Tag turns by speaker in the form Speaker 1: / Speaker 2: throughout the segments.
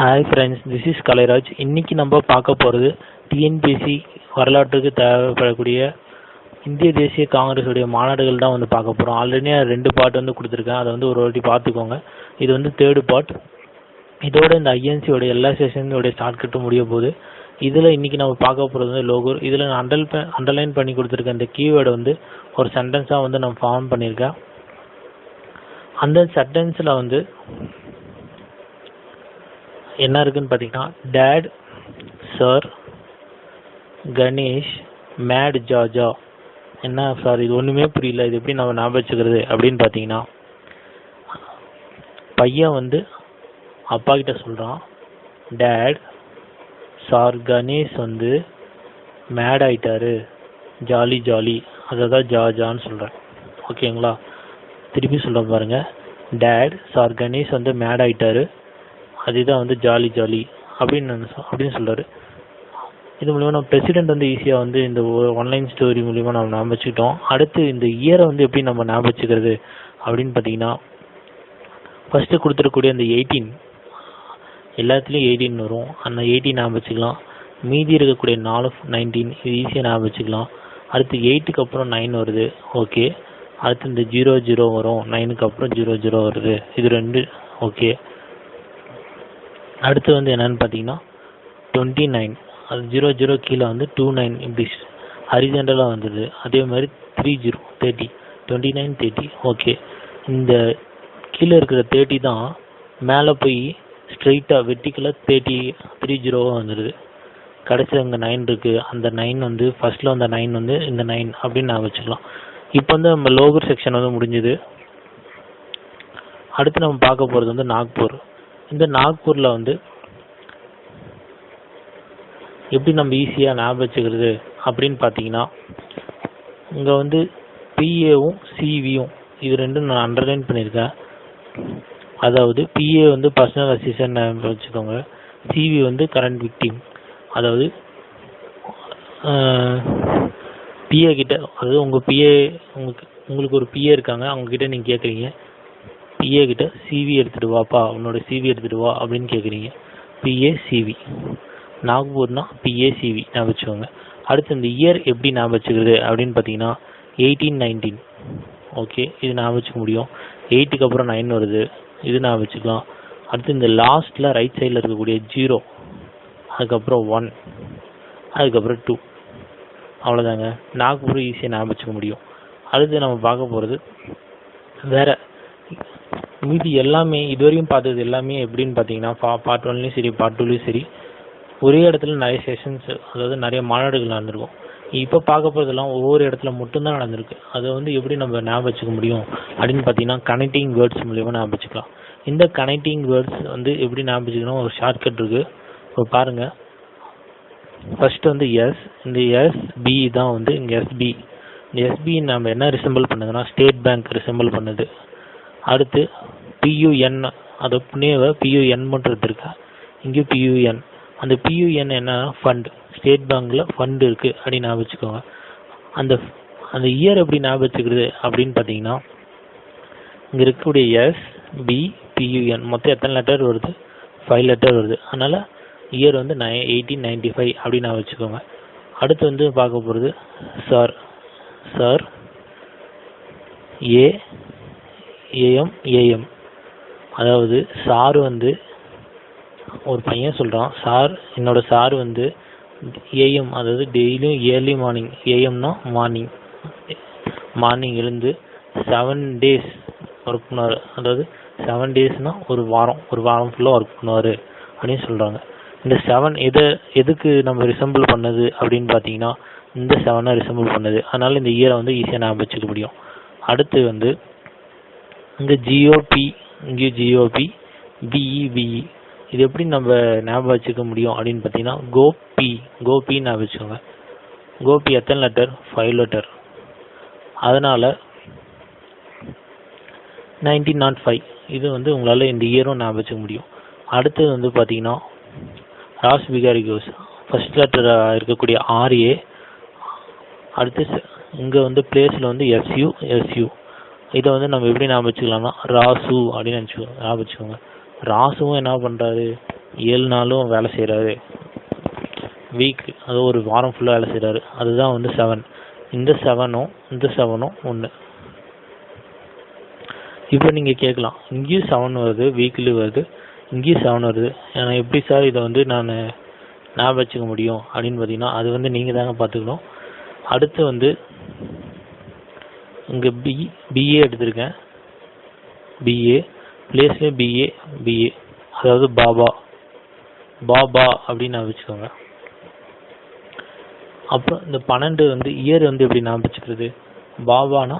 Speaker 1: Hi friends this is Kalairaj இன்றைக்கி நம்ம பார்க்க போகிறது டிஎன்பிஎஸ்சி வரலாற்றுக்கு தேவைப்படக்கூடிய இந்திய தேசிய காங்கிரஸுடைய மாநாடுகள் தான் வந்து பார்க்க போகிறோம் ஆல்ரெடி ரெண்டு பார்ட் வந்து கொடுத்துருக்கேன். அதை வந்து ஒரு வாட்டி பார்த்துக்கோங்க. இது வந்து தேர்டு பார்ட் இதோட இந்த ஐஎன்சியோட எல்லா செஷனோடைய ஸ்டார்ட் கட்டும் முடிய போகுது. இதில் இன்றைக்கி நம்ம பார்க்க போகிறது வந்து லோகோ இதில் நான் அண்டல் அண்டர்லைன் பண்ணி கொடுத்துருக்க இந்த கீவேர்டை வந்து ஒரு சென்டென்ஸாக வந்து நான் ஃபார்ம் பண்ணியிருக்கேன். அந்த சென்டென்ஸில் வந்து என்ன இருக்குன்னு பார்த்தீங்கன்னா டேட் சார் கணேஷ் மேட் ஜாஜா என்ன சார் இது ஒன்றுமே புரியல. இது எப்படி நம்ம ஞாபகம் வச்சுக்கிறது அப்படின்னு பார்த்தீங்கன்னா பையன் வந்து அப்பா கிட்ட சொல்கிறான் டேட் சார் கணேஷ் வந்து மேட் ஆயிட்டாரு. Jolly jolly. அதை தான் ஜாஜான்னு சொல்கிறேன் ஓகேங்களா? திருப்பி சொல்கிறேன் பாருங்கள் டேட் சார் கணேஷ் வந்து மேட் ஆயிட்டாரு. அதுதான் வந்து ஜாலி ஜாலி அப்படின்னு அப்படின்னு சொல்கிறாரு இது மூலிமா நம்ம பிரசிடென்ட் வந்து ஈஸியாக வந்து இந்த ஆன்லைன் ஸ்டோரி மூலிமா நம்ம ஞாபகம் வச்சுக்கிட்டோம் அடுத்து இந்த இயரை வந்து எப்படி நம்ம ஞாபகம் வச்சுக்கிறது அப்படின்னு பார்த்தீங்கன்னா ஃபஸ்ட்டு கொடுத்துருக்கக்கூடிய அந்த எயிட்டீன் எல்லாத்துலேயும் எயிட்டீன் வரும். அந்த எயிட்டீன் ஞாபகம் வச்சுக்கலாம் மீதி இருக்கக்கூடிய நாலு நைன்டீன் இது ஈஸியாக ஞாபகம் வச்சுக்கலாம் அடுத்து எயிட்டுக்கு அப்புறம் நைன் வருது. ஓகே அடுத்து இந்த ஜீரோ ஜீரோ வரும். நைனுக்கு அப்புறம் ஜீரோ ஜீரோ வருது. இது ரெண்டு. ஓகே அடுத்து வந்து என்னென்னு பார்த்தீங்கன்னா டுவெண்ட்டி நைன் அது ஜீரோ ஜீரோ கீழே வந்து டூ நைன் இப்படி ஹரிஜென்டலாக வந்தது. அதே மாதிரி three zero thirty twenty nine thirty okay இந்த கீழே இருக்கிற தேர்ட்டி தான் மேலே போய் ஸ்ட்ரைட்டாக வெட்டிக்கலாக தேர்ட்டி த்ரீ ஜீரோவாக வந்துடுது கடைசி அங்கே நைன் இருக்குது அந்த நைன் வந்து ஃபர்ஸ்ட்டில் வந்த நைன் வந்து இந்த நைன் அப்படின்னு நான் வச்சுக்கலாம். இப்போ வந்து நம்ம லோகர் செக்ஷன் வந்து முடிஞ்சுது. அடுத்து நம்ம பார்க்க போகிறது வந்து நாக்பூர். இந்த நாக்பூரில் வந்து எப்படி நம்ம ஈஸியாக ஞாபகம் வச்சுக்கிறது அப்படின்னு பார்த்தீங்கன்னா இங்கே வந்து பிஏவும் சிவியும் இது ரெண்டும் நான் அண்டர்லைன் பண்ணியிருக்கேன். அதாவது பிஏ வந்து பர்சனல் அசிஸ்டன்ட் வச்சுக்கோங்க. சிவி வந்து கரண்ட் விக்டிம் அதாவது பிஏ கிட்ட அதாவது உங்கள் பிஏ உங்களுக்கு உங்களுக்கு ஒரு பிஏ இருக்காங்க அவங்கக்கிட்ட நீங்கள் கேட்குறீங்க. பிஏ கிட்ட சிவி எடுத்துட்டு வாப்பா உன்னோட சிவி எடுத்துட்டு வா அப்படின்னு கேட்குறீங்க பிஏ சிவி நாக்பூர்னா பிஏ சிவி ஞாபகம் வச்சுக்கோங்க. அடுத்து இந்த இயர் எப்படி ஞாபகம் வச்சுக்கிறது அப்படின்னு பார்த்தீங்கன்னா எயிட்டீன் நைன்டீன் ஓகே இது ஞாபகம் வச்சுக்க முடியும். எயிட்டுக்கு அப்புறம் நைன் வருது. இது ஞாபகம் வச்சுக்கலாம். அடுத்து இந்த லாஸ்ட்டில் ரைட் சைடில் இருக்கக்கூடிய ஜீரோ அதுக்கப்புறம் ஒன் அதுக்கப்புறம் டூ அவ்வளோதாங்க நாக்பூர் ஈஸியாக ஞாபகம் வச்சுக்க முடியும். அடுத்து நம்ம பார்க்க போகிறது வேற மீதி எல்லாமே இதுவரையும் பார்த்தது எல்லாமே எப்படின்னு பார்த்தீங்கன்னா பார்ட் ஒன்லேயும் சரி பார்ட் டூலேயும் சரி ஒரே இடத்துல நிறைய செஷன்ஸ் அதாவது நிறைய மாநாடுகள் நடந்திருக்கும். இப்போ பார்க்க போகிறதெல்லாம் ஒவ்வொரு இடத்துல மட்டும்தான் நடந்திருக்கு. அதை வந்து எப்படி நம்ம ஞாபகம் வச்சுக்க முடியும்? அப்படின்னு பார்த்தீங்கன்னா கனெக்டிங் வேர்ட்ஸ் மூலியமாக ஞாபகம் வச்சுக்கலாம் இந்த கனெக்டிங் வேர்ட்ஸ் வந்து எப்படி ஞாபகம் வச்சுக்கணும் ஒரு ஷார்ட்கட் இருக்குது இப்போ ஃபர்ஸ்ட் வந்து எஸ் இந்த எஸ்பி தான் வந்து இங்கே எஸ்பி இந்த எஸ்பி நம்ம என்ன ரிசம்பிள் பண்ணுதுன்னா ஸ்டேட் பேங்க் ரிசம்பிள் பண்ணுது. அடுத்து பியூஎன் அது புனேவை பியூஎன் இருக்கா இங்கே பியூஎன் அந்த பியூஎன் என்ன ஃபண்ட் ஸ்டேட் பேங்க்கில் ஃபண்டு இருக்குது அப்படின்னு ஞாபகம் வச்சுக்கோங்க. அந்த அந்த இயர் எப்படி ஞாபகம் வச்சுக்கிறது அப்படின்னு பார்த்தீங்கன்னா இங்கே இருக்கக்கூடிய எஸ் பி பியூஎன் மொத்தம் எத்தனை லெட்டர் வருது? ஃபைவ் லெட்டர் வருது. அதனால் இயர் வந்து நை எயிட்டீன் நைன்டி ஃபைவ் அப்படின்னு நான் வச்சுக்கோங்க. அடுத்து வந்து பார்க்க போகிறது sir sir A AM AM அதாவது சார் வந்து ஒரு பையன் சொல்கிறான் சார் என்னோட சார் வந்து ஏஎம் அதாவது டெய்லியும் ஏர்லி மார்னிங். ஏஎம்னா மார்னிங். மார்னிங் எழுந்து செவன் டேஸ் ஒர்க் பண்ணுவார். அதாவது செவன் டேஸ்னால் ஒரு வாரம் ஒரு வாரம் ஃபுல்லாக ஒர்க் பண்ணுவார் அப்படின்னு சொல்கிறாங்க இந்த செவன் எதை எதுக்கு நம்ம ரிசம்பிள் பண்ணது அப்படின்னு பார்த்தீங்கன்னா இந்த செவனை ரிசம்பிள் பண்ணுது. அதனால் இந்த இயரை வந்து ஈஸியாக ஞாபகம் வச்சுக்க முடியும். அடுத்து வந்து இந்த ஜிஓபி இங்கே ஜிஓபி பிஇ பிஇ இது எப்படி நம்ம ஞாபகம் வச்சுக்க முடியும் அப்படின்னு பார்த்தீங்கன்னா கோபி கோபின்னு ஞாபகம் வச்சுக்கோங்க. கோபி எத்தனை லெட்டர் ஃபைவ் லெட்டர் அதனால் நைன்டீன் நாட் ஃபைவ் இது வந்து உங்களால் இந்த இயரும் ஞாபகம் வச்சுக்க முடியும். அடுத்தது வந்து பார்த்தீங்கன்னா ராஸ் பிகாரி கோஸ் ஃபர்ஸ்ட் லெட்டர் இருக்கக்கூடிய ஆர்ஏ அடுத்து இங்கே வந்து பிளேஸில் வந்து எஸ்யூ எஸ்யூ இதை வந்து நம்ம எப்படி ஞாபகம் வச்சுக்கலாம்னா ராசு அப்படின்னு நினச்சிக்கோ ஞாபகம் வச்சுக்கோங்க ராசுவும் என்ன பண்ணுறாரு ஏழு நாளும் வேலை செய்கிறாரு வீக் அது ஒரு வாரம் ஃபுல்லாக வேலை செய்கிறாரு அதுதான் வந்து செவன் இந்த செவனும் இந்த செவனும் ஒன்று இப்போ நீங்கள் கேட்கலாம் இங்கேயும் செவன் வருது வீக்லி வருது இங்கேயும் செவன் வருது. ஏன்னா எப்படி சார் இதை வந்து நான் ஞாபகம் வச்சுக்க முடியும் அப்படின்னு பார்த்தீங்கன்னா அது வந்து நீங்கள் தாங்க பார்த்துக்கணும். அடுத்து வந்து இங்கே பி பிஏ எடுத்திருக்கேன். பிஏ பிளேஸ்லேயும் பிஏ பிஏ அதாவது பாபா. பாபா அப்படின்னு நான் வச்சுக்கோங்க. அப்புறம் இந்த பன்னெண்டு வந்து இயர் வந்து எப்படி நான் வச்சுக்கிறது பாபானா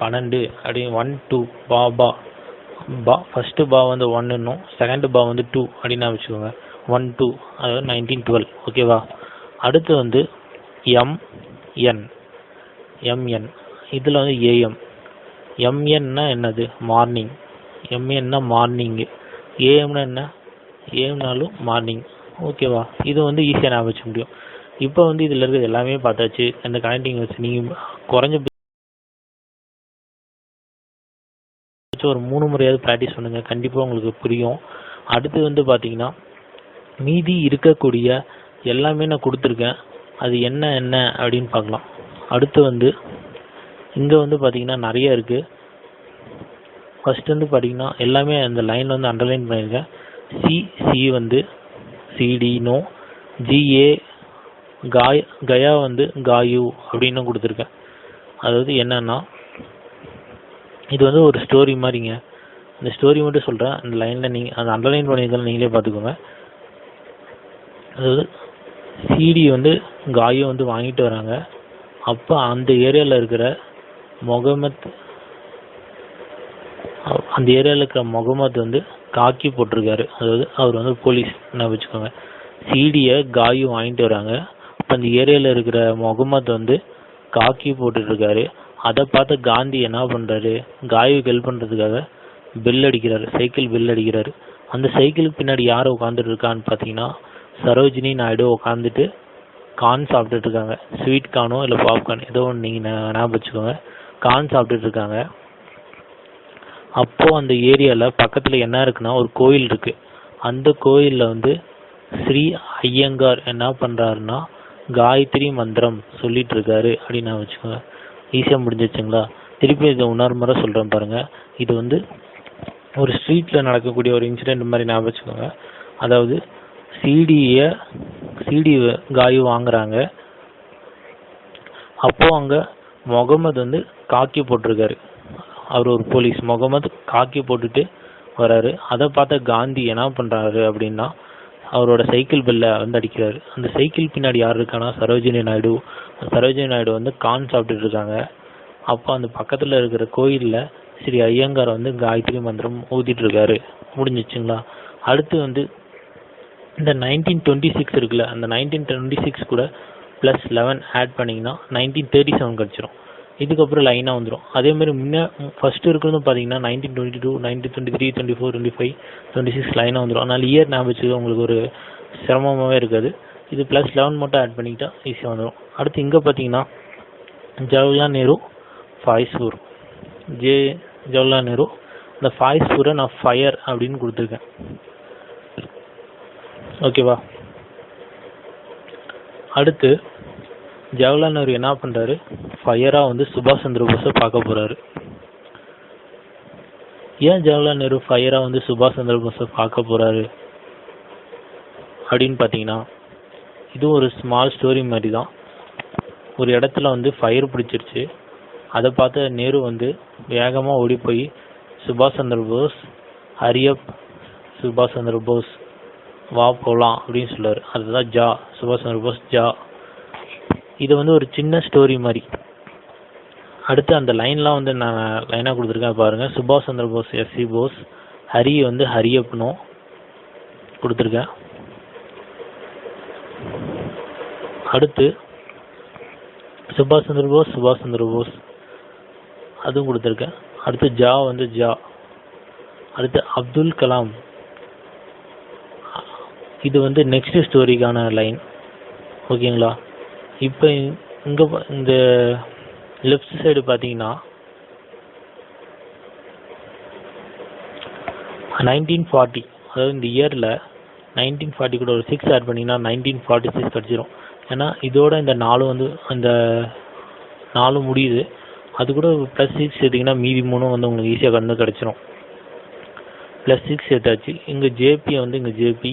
Speaker 1: பன்னெண்டு. அப்படின்னு ஒன் டூ பாபா. பா ஃபஸ்ட்டு பா வந்து ஒன்னுன்னும் செகண்ட் பா வந்து டூ அப்படின்னு நான் வச்சுக்கோங்க. ஒன் டூ அதாவது நைன்டீன் டுவெல் ஓகேவா அடுத்து வந்து எம் என் எம்என் இதில் வந்து ஏஎம். எம்என்னா என்னது? மார்னிங் எம்என்னா மார்னிங்கு ஏஎம்னா என்ன? ஏஎம்னாலும் மார்னிங் ஓகேவா இது வந்து ஈஸியாக ஞாபகம் வச்சுக்க முடியும். இப்போ வந்து இதில் இருக்கிறது எல்லாமே பார்த்தாச்சு. அந்த கனெக்டிங் வச்சு நீங்கள் குறைஞ்ச ஒரு மூணு முறையாவது ப்ராக்டிஸ் பண்ணுங்கள் கண்டிப்பாக உங்களுக்கு புரியும். அடுத்து வந்து பார்த்தீங்கன்னா மீதி இருக்கக்கூடிய எல்லாமே நான் கொடுத்துருக்கேன். அது என்ன என்ன அப்படின்னு பார்க்கலாம். அடுத்து வந்து இங்கே வந்து பார்த்தீங்கன்னா நிறைய இருக்குது ஃபர்ஸ்ட் வந்து பார்த்தீங்கன்னா எல்லாமே அந்த லைனில் வந்து அண்டர்லைன் பண்ணியிருக்கேன் சி சி வந்து சிடினோ ஜிஏ காய் கயா வந்து காயு அப்படின்னு கொடுத்துருக்கேன். அதாவது என்னன்னா இது வந்து ஒரு ஸ்டோரி மாதிரிங்க. இந்த ஸ்டோரி மட்டும் சொல்கிறேன் அந்த லைனில் நீங்கள் அந்த அண்டர்லைன் பண்ணியிருந்தாலும் நீங்களே பார்த்துக்கோங்க. அதாவது சிடி வந்து காயு வந்து வாங்கிட்டு வராங்க. அப்போ அந்த ஏரியாவில் இருக்கிற முகமத் அந்த ஏரியாவில் இருக்கிற முகமது வந்து காக்கி போட்டிருக்காரு. அதாவது அவர் வந்து போலீஸ் என்ன வச்சுக்கோங்க சிடியை காயு வாங்கிட்டு வராங்க. அப்போ அந்த ஏரியாவில் இருக்கிற முகமது வந்து காக்கி போட்டுட்ருக்காரு. அதை பார்த்து காந்தி என்ன பண்ணுறாரு காயுக்கு ஹெல்ப் பண்ணுறதுக்காக பெல் அடிக்கிறாரு. சைக்கிள் பெல் அடிக்கிறாரு. அந்த சைக்கிளுக்கு பின்னாடி யார் உட்காந்துட்டு இருக்கான்னு பார்த்தீங்கன்னா சரோஜினி நாயுடு உட்காந்துட்டு கார்ன் சாப்பிட்டுட்டு இருக்காங்க ஸ்வீட் கார்னோ இல்லை பாப்கார்ன் ஏதோ ஒன்று நீங்கள் ஞாபகம் வச்சுக்கோங்க. கான் சாப்பிட்டுட்டு இருக்காங்க. அப்போ அந்த ஏரியாவில் பக்கத்தில் என்ன இருக்குன்னா ஒரு கோயில் இருக்கு. அந்த கோயிலில் வந்து ஸ்ரீ ஐயங்கார் என்ன பண்ணுறாருன்னா காயத்ரி மந்திரம் சொல்லிட்டு இருக்காரு அப்படின்னு நான் வச்சுக்கோங்க. ஈஸியாக முடிஞ்சிச்சுங்களா திருப்பி இதை உணர்முறை சொல்கிறேன் பாருங்கள் இது வந்து ஒரு ஸ்ட்ரீட்டில் நடக்கக்கூடிய ஒரு இன்சிடென்ட் மாதிரி ஞாபகம் வச்சுக்கோங்க. அதாவது சிடியை சிடி காயு வாங்குறாங்க. அப்போ அங்கே முகமது வந்து காக்கி போட்டிருக்காரு. அவர் ஒரு போலீஸ். முகமது காக்கி போட்டுட்டு வராரு. அதை பார்த்த காந்தி என்ன பண்ணுறாரு அப்படின்னா அவரோட சைக்கிள் பில்லை வந்து அடிக்கிறாரு. அந்த சைக்கிள் பின்னாடி யார் இருக்கானா சரோஜினி நாயுடு. சரோஜினி நாயுடு வந்து கான் சாப்பிட்டுட்டு இருக்காங்க. அப்போ அந்த பக்கத்தில் இருக்கிற கோயிலில் ஸ்ரீ ஐயங்கார் வந்து காயத்ரி மந்திரம் ஊதிட்டு இருக்காரு. முடிஞ்சிச்சுங்களா? அடுத்து வந்து இந்த நைன்டீன் டுவெண்ட்டி சிக்ஸ் இருக்குல்ல அந்த நைன்டீன் டுவெண்ட்டி சிக்ஸ் கூட ப்ளஸ் லெவன் ஆட் பண்ணிங்கன்னா நைன்டீன் தேர்ட்டி செவன் கிடச்சிரும். இதுக்கப்புறம் லைனாக வந்துடும் அதே மாதிரி முன்ன ஃபஸ்ட்டு இருக்கிறது பார்த்தீங்கன்னா nineteen twenty two nineteen twenty three twenty four twenty five twenty six லைனாக வந்துடும் அதனால் இயர் ஞாபகம் வச்சுக்க உங்களுக்கு ஒரு சிரமமாகவே இருக்காது. இது ப்ளஸ் லெவன் மட்டும் ஆட் பண்ணிக்கிட்டா ஈஸியாக வந்துடும் அடுத்து இங்கே பார்த்தீங்கன்னா ஜவஹர்லால் நேரு ஃபாய்ஸ்பூர் ஜே ஜவஹர்லால் நேரு. இந்த ஃபாய்ஸ்பூரை நான் ஃபயர் அப்படின்னு கொடுத்துருக்கேன். ஓகேவா அடுத்து ஜவஹர்லால் நேரு என்ன பண்றாரு? ஃபயரா வந்து சுபாஷ் சந்திர போஸை பார்க்க போறாரு. ஏன் ஜவஹர்லால் நேரு ஃபயரா வந்து சுபாஷ் சந்திர போஸை பார்க்க போறாரு? அப்படின்னு பார்த்தீங்கன்னா இது ஒரு ஸ்மால் ஸ்டோரி மாதிரி தான். ஒரு இடத்துல வந்து ஃபயர் பிடிச்சிருச்சு. அதை பார்த்த நேரு வந்து வேகமாக ஓடி போய் சுபாஷ் சந்திர போஸ் ஹரியப் சுபாஷ் சந்திர போஸ் வா போகலாம் அப்படின்னு சொல்லார். அதுதான் ஜா சுபாஷ் சந்திர போஸ் ஜா. இது வந்து ஒரு சின்ன ஸ்டோரி மாதிரி. அடுத்து அந்த லைன்லாம் வந்து நான் லைனாக கொடுத்துருக்கேன் பாருங்கள் சுபாஷ் சந்திர போஸ் எஸ்சி போஸ் ஹரி வந்து ஹரியப்பனும் கொடுத்துருக்கேன். அடுத்து சுபாஷ் சந்திர போஸ் சுபாஷ் சந்திர போஸ் அதுவும் கொடுத்துருக்கேன். அடுத்து ஜா வந்து ஜா. அடுத்து அப்துல் கலாம். இது வந்து நெக்ஸ்ட் ஸ்டோரிக்கான லைன் ஓகேங்களா? இப்போ இங்கே இந்த லெஃப்ட் சைடு பார்த்தீங்கன்னா நைன்டீன் ஃபார்ட்டி அதாவது இந்த இயரில் நைன்டீன் ஃபார்ட்டி கூட ஒரு சிக்ஸ் ஆட் பண்ணிங்கன்னா நைன்டீன் ஃபார்ட்டி சிக்ஸ் கிடச்சிரும். ஏன்னா இதோட இந்த நாலு வந்து அந்த நாலு முடியுது. அது கூட ப்ளஸ் சிக்ஸ் எடுத்திங்கன்னா மீதி மூணும் வந்து உங்களுக்கு ஈஸியாக கண்டு கிடச்சிரும். ப்ளஸ் சிக்ஸ் எடுத்தாச்சு. இங்கே ஜேபி வந்து இங்கே ஜேபி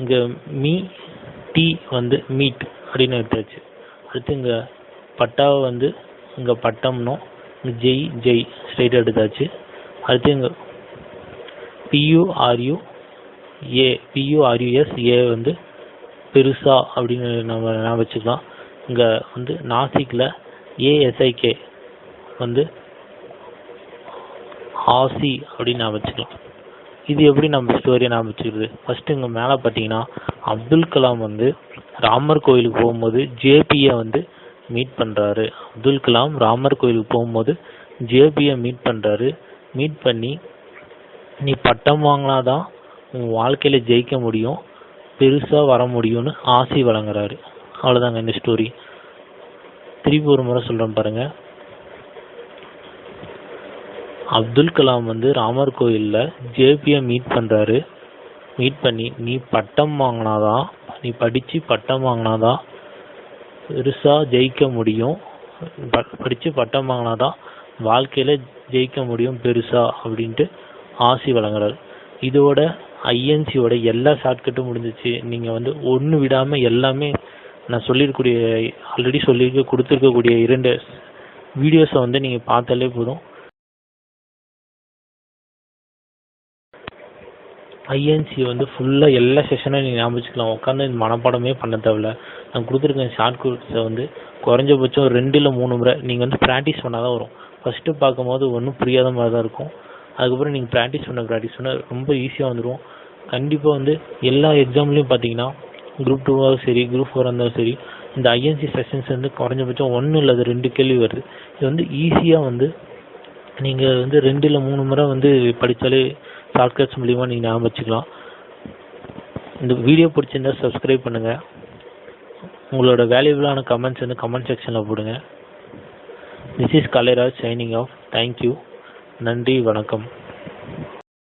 Speaker 1: இங்கே மீ டி வந்து மீட் அப்படின்னு எடுத்தாச்சு. அடுத்து இங்கே பட்டாவை வந்து இங்கே பட்டம்னும் ஜெய் ஜெய் ஸ்ட்ரைட் எடுத்தாச்சு. அடுத்து இங்கே பியூஆர்யூ ஏ பியூஆர்யூஎஸ் ஏ வந்து பெருசா அப்படின்னு நம்ம நான் வச்சுக்கலாம். இங்கே வந்து நாசிக்கில் ஏஎஸ்ஐகே வந்து ஆசி அப்படின்னு நான் வச்சுக்கலாம். இது எப்படி நம்ம ஸ்டோரியை நான் வச்சுக்கிறது ஃபஸ்ட்டு இங்கே மேலே பார்த்தீங்கன்னா அப்துல் கலாம் வந்து ராமர் கோயிலுக்கு போகும்போது ஜேபியை வந்து மீட் பண்ணுறாரு அப்துல் கலாம் ராமர் கோயிலுக்கு போகும்போது ஜேபியை மீட் பண்ணுறாரு மீட் பண்ணி நீ பட்டம் வாங்கினாதான் உன் வாழ்க்கையில் ஜெயிக்க முடியும் பெருசாக வர முடியும்னு ஆசை வழங்குறாரு. அவ்வளோதாங்க இந்த ஸ்டோரி திருப்பி ஒரு முறை சொல்கிறேன் பாருங்கள் அப்துல் கலாம் வந்து ராமர் கோயிலில் ஜேபியை மீட் பண்ணுறாரு மீட் பண்ணி நீ பட்டம் வாங்கினாதான் நீ படித்து பட்டம் வாங்கினாதான் பெருசாக ஜெயிக்க முடியும். ப- படித்து பட்டம் வாங்கினாதான் வாழ்க்கையில் ஜெயிக்க முடியும் பெருசாக அப்படின்ட்டு ஆசி வழங்குறாரு. இதோட ஐஎன்சியோட எல்லா ஷார்ட்கட்டும் முடிஞ்சிச்சு. நீங்கள் வந்து ஒன்று விடாமல் எல்லாமே நான் சொல்லியிருக்கக்கூடிய ஆல்ரெடி சொல்லியிருக்க கொடுத்துருக்கக்கூடிய இரண்டு வீடியோஸை வந்து நீங்கள் பார்த்தாலே போதும். ஐஎன்சி வந்து ஃபுல்லாக எல்லா செஷனும் நீங்கள் ஞாபகம் உட்காந்து இந்த மனப்பாடமே பண்ண தேவையில்ல. நான் கொடுத்துருக்க ஷார்ட் கோர்ஸை வந்து குறைஞ்சபட்சம் ரெண்டு இல்லை மூணு முறை நீங்கள் வந்து ப்ராக்டிஸ் பண்ணால் தான் வரும். ஃபஸ்ட்டு பார்க்கும்போது ஒன்றும் புரியாத மாதிரி தான் இருக்கும். அதுக்கப்புறம் நீங்கள் ப்ராக்டிஸ் பண்ண ப்ராக்டிஸ் பண்ண ரொம்ப ஈஸியாக வந்துடும் கண்டிப்பாக வந்து எல்லா எக்ஸாம்லேயும் பார்த்தீங்கன்னா குரூப் டூவாகவும் சரி குரூப் ஃபோராக இருந்தாலும் சரி இந்த ஐஎன்சி செஷன்ஸ் வந்து குறைஞ்சபட்சம் ஒன்று இல்லை ரெண்டு கேள்வி வருது. இது வந்து ஈஸியாக வந்து நீங்கள் வந்து ரெண்டு இல்லை மூணு முறை வந்து படித்தாலே ஷார்ட்கட்ஸ் மூலிமா நீங்கள் ஞாபகம் வச்சுக்கலாம். இந்த வீடியோ பிடிச்சிருந்தா சப்ஸ்கிரைப் பண்ணுங்கள் உங்களோட வேல்யூபிளான கமெண்ட்ஸ் வந்து கமெண்ட் செக்ஷனில் போடுங்க. This is Kalairaj signing off thank you நன்றி வணக்கம்.